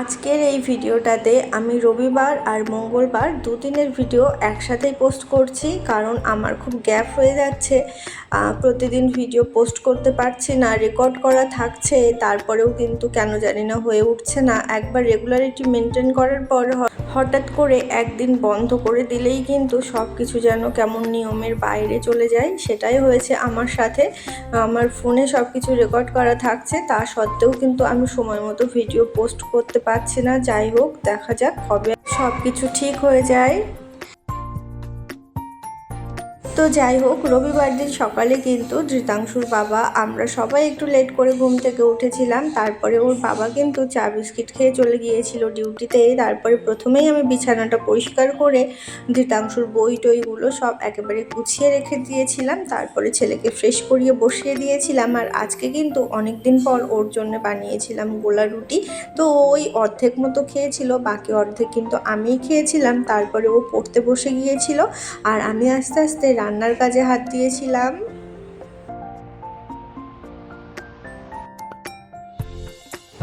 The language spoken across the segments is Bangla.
আজকের এই ভিডিওটাতে আমি রবিবার আর মঙ্গলবার দুদিনের ভিডিও একসাথেই পোস্ট করছি, কারণ আমার খুব গ্যাপ হয়ে যাচ্ছে। প্রতিদিন ভিডিও পোস্ট করতে পারছি না, রেকর্ড করা থাকছে, তারপরেও কিন্তু কেন জানি না হয়ে উঠছে না। একবার রেগুলারিটি মেনটেন করার পর হঠাৎ করে একদিন বন্ধ করে দিলেই কিন্তু সব কিছু যেন কেমন নিয়মের বাইরে চলে যায়, সেটাই হয়েছে আমার সাথে। আমার ফোনে সব কিছু রেকর্ড করা থাকছে, তা সত্ত্বেও কিন্তু আমি সময় মতো ভিডিও পোস্ট করতে পারছি না। যাই হোক, দেখা যাক কবে সব কিছু ঠিক হয়ে যায়। তো যাই হোক, রবিবার দিন সকালে কিন্তু ধৃতাংশুর বাবা, আমরা সবাই একটু লেট করে ঘুম থেকে উঠেছিলাম। তারপরে ওর বাবা কিন্তু চা বিস্কিট খেয়ে চলে গিয়েছিল ডিউটিতে তারপরে প্রথমেই আমি বিছানাটা পরিষ্কার করে ধৃতাংশুর বই টইগুলো সব একেবারে গুছিয়ে রেখে দিয়েছিলাম। তারপরে ছেলেকে ফ্রেশ করিয়ে বসিয়ে দিয়েছিলাম। আর আজকে কিন্তু অনেক দিন পর ওর জন্য বানিয়েছিলাম গোলা রুটি। তো ওই অর্ধেক মতো খেয়েছিল, বাকি অর্ধেক কিন্তু আমিই খেয়েছিলাম। তারপরে ও পড়তে বসে গিয়েছিল। আর আমি আস্তে আস্তে রান্নার কাজে হাত দিয়েছিলাম।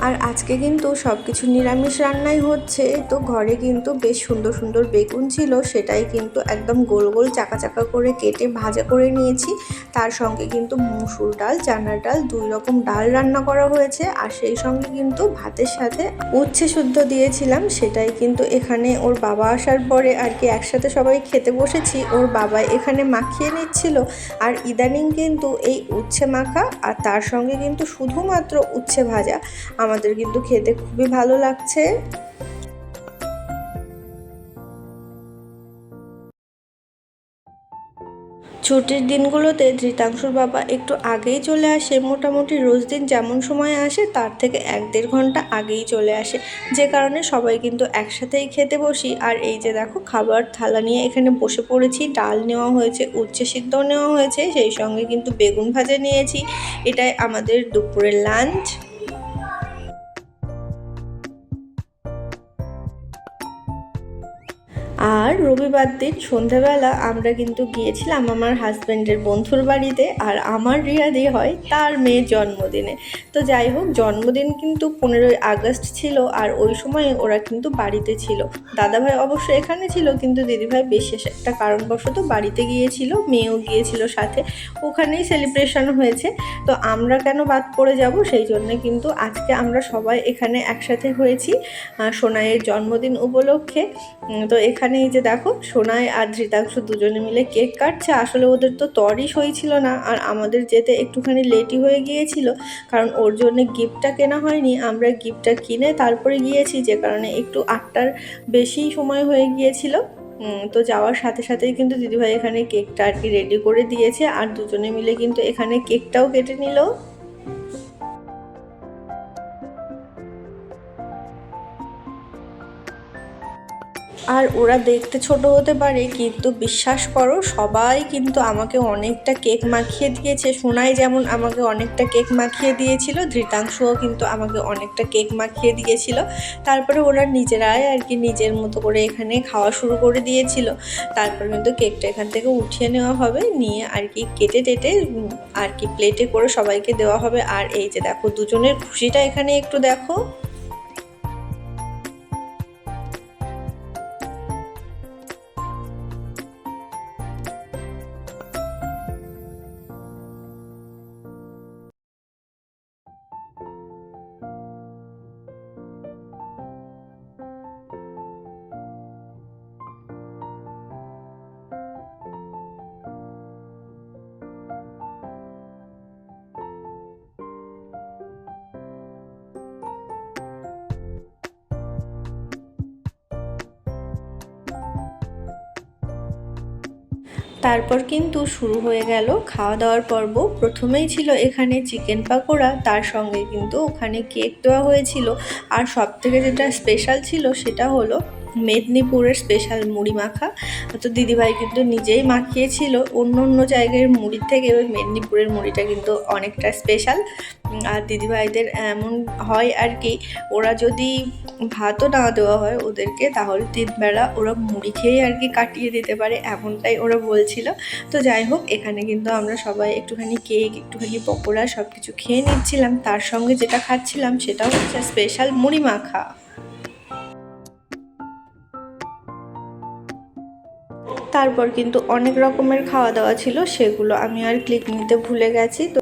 আর আজকে কিন্তু সব কিছু নিরামিষ রান্নাই হচ্ছে, তো ঘরে কিন্তু বেশ সুন্দর সুন্দর বেগুন ছিল, সেটাই কিন্তু একদম গোল গোল চাকা চাকা করে কেটে ভাজা করে নিয়েছি। তার সঙ্গে কিন্তু মুসুর ডাল, চানার ডাল, দুই রকম ডাল রান্না করা হয়েছে। আর সেই সঙ্গে কিন্তু ভাতের সাথে উচ্ছে শুদ্ধ দিয়েছিলাম, সেটাই কিন্তু এখানে ওর বাবা আসার পরে আর কি একসাথে সবাই খেতে বসেছি। ওর বাবা এখানে মাখিয়ে নিচ্ছিল। আর ইদানিং কিন্তু এই উচ্ছে মাখা আর তার সঙ্গে কিন্তু শুধুমাত্র উচ্ছে ভাজা। আমাদের কিন্তু খেতে খুবই ভালো লাগছে। ছুটির দিনগুলোতে ধৃতাংশুর বাবা একটু আগেই চলে আসে। মোটামুটি রোজ দিন যেমন সময় আসে, তার থেকে এক দেড় ঘণ্টা আগেই চলে আসে। যে কারণে সবাই কিন্তু একসাথেই খেতে বসি। আর এই যে দেখো, খাবার থালা নিয়ে এখানে বসে পড়েছি, ডাল নেওয়া হয়েছে, উচ্ছে সিদ্ধ নেওয়া হয়েছে, সেই সঙ্গে কিন্তু বেগুন ভাজা নিয়েছি। এটাই আমাদের দুপুরের লাঞ্চ। আর রবিবার দিন সন্ধ্যাবেলা আমরা কিন্তু গিয়েছিলাম আমার হাজব্যান্ডের বন্ধুর বাড়িতে আর আমার রিয়াদি হয় তার মেয়ের জন্মদিনে। তো যাই হোক, জন্মদিন কিন্তু পনেরোই আগস্ট ছিল আর ওই সময় ওরা কিন্তু বাড়িতে ছিল। দাদাভাই অবশ্য এখানে ছিল কিন্তু দিদিভাই বিশেষ একটা কারণবশত বাড়িতে গিয়েছিল, মেয়েও গিয়েছিল সাথে। ওখানেই সেলিব্রেশন হয়েছে। তো আমরা কেন বাদ পড়ে যাব? সেই জন্য কিন্তু আজকে আমরা সবাই এখানে একসাথে হয়েছি সোনাইয়ের জন্মদিন উপলক্ষে। তো এখানে এখানে এই যে দেখো সোনায় আর ধৃতাংশ দুজনে মিলে কেক কাটছে। আসলে ওদের তো তরই সই ছিল না, আর আমাদের যেতে একটুখানি লেটই হয়ে গিয়েছিল, কারণ ওর জন্য গিফটটা কেনা হয়নি। আমরা গিফটটা কিনে তারপরে গিয়েছি, যে কারণে একটু আটটার বেশি সময় হয়ে গিয়েছিল। তো যাওয়ার সাথে সাথেই কিন্তু দিদিভাই এখানে কেকটা আর কি রেডি করে দিয়েছে, আর দুজনে মিলে কিন্তু এখানে কেকটাও কেটে নিল। আর ওরা দেখতে ছোট হতে পারে, কিন্তু বিশ্বাস করো, সবাই কিন্তু আমাকে অনেকটা কেক মাখিয়ে দিয়েছে। সোনাই যেমন আমাকে অনেকটা কেক মাখিয়ে দিয়েছিল, ধৃতাংশও কিন্তু আমাকে অনেকটা কেক মাখিয়ে দিয়েছিল। তারপরে ওরা নিজেরাই আর কি নিজের মতো করে এখানে খাওয়া শুরু করে দিয়েছিল। তারপর কিন্তু কেকটা এখান থেকে উঠিয়ে নেওয়া হবে, নিয়ে আর কি কেটে টেটে আর কি প্লেটে করে সবাইকে দেওয়া হবে। আর এই যে দেখো, দুজনের খুশিটা এখানে একটু দেখো। তারপর কিন্তু শুরু হয়ে গেল খাওয়া দাওয়ার পর্ব। প্রথমেই ছিল এখানে চিকেন পাকোড়া, তার সঙ্গে কিন্তু ওখানে কেক দেওয়া হয়েছিল। আর সব থেকে যেটা স্পেশাল ছিল সেটা হলো মেদিনীপুরের স্পেশাল মুড়ি মাখা। তো দিদিভাই কিন্তু নিজেই মাখিয়েছিল। অন্য অন্য জায়গার মুড়ির থেকে ওই মেদিনীপুরের মুড়িটা কিন্তু অনেকটা স্পেশাল আর দিদিভাইদের এমন হয় আর কি, ওরা যদি ভাতও না দেওয়া হয় ওদেরকে, তাহলে তিনবেলা ওরা মুড়ি খেয়ে আর কি কাটিয়ে দিতে পারে, এমনটাই ওরা বলছিল। তো যাই হোক, এখানে কিন্তু আমরা সবাই একটুখানি কেক, একটুখানি পকোড়া সব কিছু খেয়ে নিচ্ছিলাম। তার সঙ্গে যেটা খাচ্ছিলাম সেটা হচ্ছে স্পেশাল মুড়ি মাখা। তারপর কিন্তু অনেক রকমের খাওয়া দাওয়া ছিল, সেগুলো আমি আর ক্লিক নিতে ভুলে গেছি। তো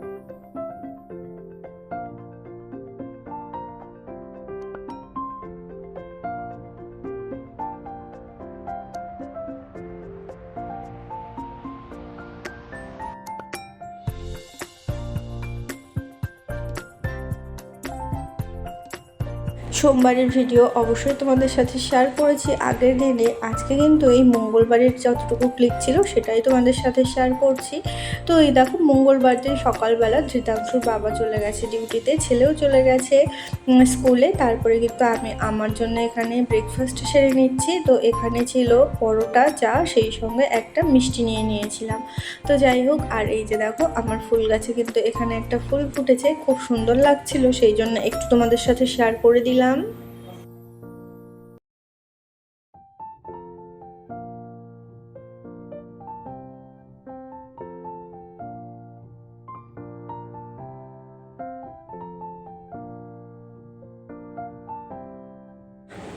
সোমবারের ভিডিও অবশ্যই তোমাদের সাথে শেয়ার করেছি। আগের দিনে, আজকে কিন্তু এই মঙ্গলবারের যতটুকু ক্লিক ছিল, সেটাই তোমাদের সাথে শেয়ার করছি। তো এই দেখো, মঙ্গলবার দিন সকালবেলা ধৃতাংশুর বাবা চলে গেছে ডিউটিতে ছেলেও চলে গেছে স্কুলে তারপরে কিন্তু আমি আমার জন্য এখানে ব্রেকফাস্ট সেরে নিচ্ছি। তো এখানে ছিল পরোটা, চা, সেই সঙ্গে একটা মিষ্টি নিয়ে নিয়েছিলাম। তো যাই হোক, আর এই যে দেখো, আমার ফুল গাছে কিন্তু এখানে একটা ফুল ফুটেছে। খুব সুন্দর লাগছিল, সেই জন্য একটু তোমাদের সাথে শেয়ার করে দিলাম। Umarım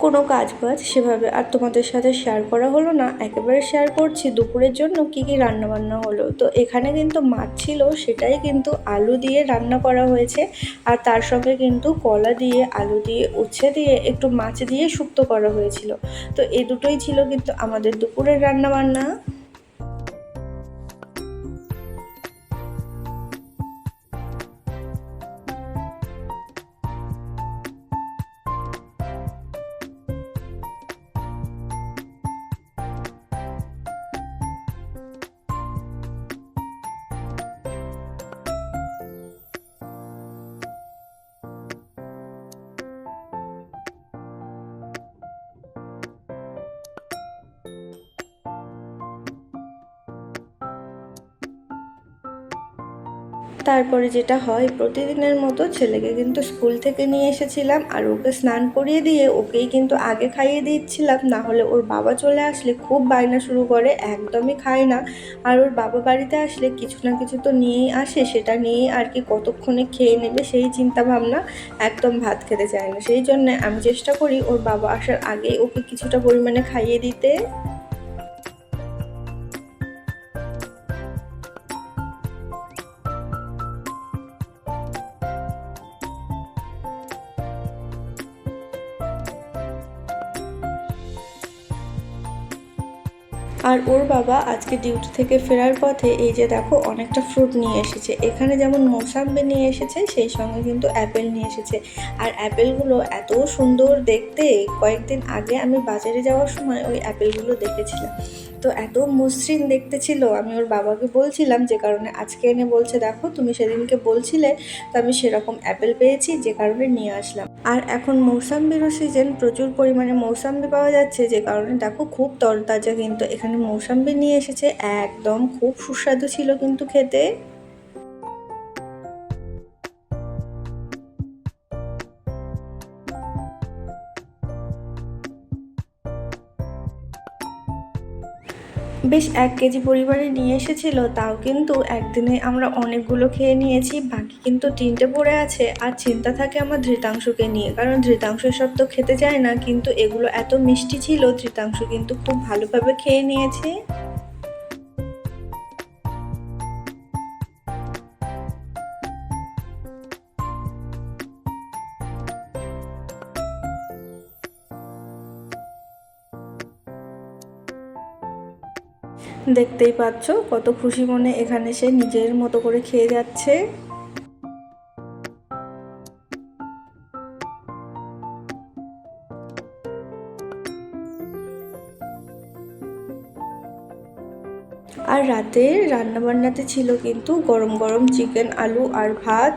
কোনো কাজ বাজ সেভাবে আর তোমাদের সাথে শেয়ার করা হলো না। একেবারে শেয়ার করছি দুপুরের জন্য কী কী রান্নাবান্না হলো। তো এখানে কিন্তু মাছ ছিল, সেটাই কিন্তু আলু দিয়ে রান্না করা হয়েছে। আর তার সঙ্গে কিন্তু কলা দিয়ে, আলু দিয়ে, উচ্ছে দিয়ে একটু মাছ দিয়ে শুক্তো করা হয়েছিল। তো এই দুটোই ছিল কিন্তু আমাদের দুপুরের রান্না তারপরে যেটা হয়, প্রতিদিনের মতো ছেলেকে কিন্তু স্কুল থেকে নিয়ে এসেছিলাম আর ওকে স্নান করিয়ে দিয়ে ওকেই কিন্তু আগে খাইয়ে দিচ্ছিলাম। না হলে ওর বাবা চলে আসলে খুব বায়না শুরু করে, একদমই খায় না। আর ওর বাবা বাড়িতে আসলে কিছু না কিছু তো নিয়েই আসে, সেটা নিয়েই আর কি কতক্ষণে খেয়ে নেবে সেই চিন্তা ভাবনা একদম ভাত খেতে চায় না। সেই জন্য আমি চেষ্টা করি ওর বাবা আসার আগেই ওকে কিছুটা পরিমাণে খাইয়ে দিতে। আর ওর বাবা আজকে ডিউটি থেকে ফেরার পথে এই যে দেখো অনেকটা ফ্রুট নিয়ে এসেছে। এখানে যেমন মৌসাম্বি নিয়ে এসেছে, সেই সঙ্গে কিন্তু অ্যাপেল নিয়ে এসেছে। আর অ্যাপেলগুলো এত সুন্দর দেখতে, কয়েকদিন আগে আমি বাজারে যাওয়ার সময় ওই অ্যাপেলগুলো দেখেছিলাম। তো এত মসৃণ দেখতে ছিল, আমি ওর বাবাকে বলছিলাম যে কারণে আজকে এনে বলছে, দেখো, তুমি সেদিনকে বলছিলে, তো আমি সেরকম অ্যাপেল পেয়েছি, যে কারণে নিয়ে আসলাম। আর এখন মৌসাম্বিরও সিজন প্রচুর পরিমাণে মৌসাম্বি পাওয়া যাচ্ছে, যে কারণে দেখো খুব তরতাজা কিন্তু এখানে মৌসাম্বি নিয়ে এসেছে, একদম খুব সুস্বাদু ছিল কিন্তু খেতে। বেশ এক কেজি পরিবারে নিয়ে এসেছিল, তাও কিন্তু একদিনে আমরা অনেকগুলো খেয়ে নিয়েছি, বাকি কিন্তু তিনটে পড়ে আছে। আর চিন্তা থাকে আমার ধৃতাংশকে নিয়ে, কারণ ধৃতাংশ সব তো খেতে চায় না, কিন্তু এগুলো এত মিষ্টি ছিল, ধৃতাংশ কিন্তু খুব ভালোভাবে খেয়ে নিয়েছে। দেখতেই পাচ্ছ কত খুশি মনে এখানে সে নিজের মতো করে খেয়ে যাচ্ছে। আর রাতে রান্নাবান্নাতে ছিল কিন্তু গরম গরম চিকেন, আলু আর ভাত।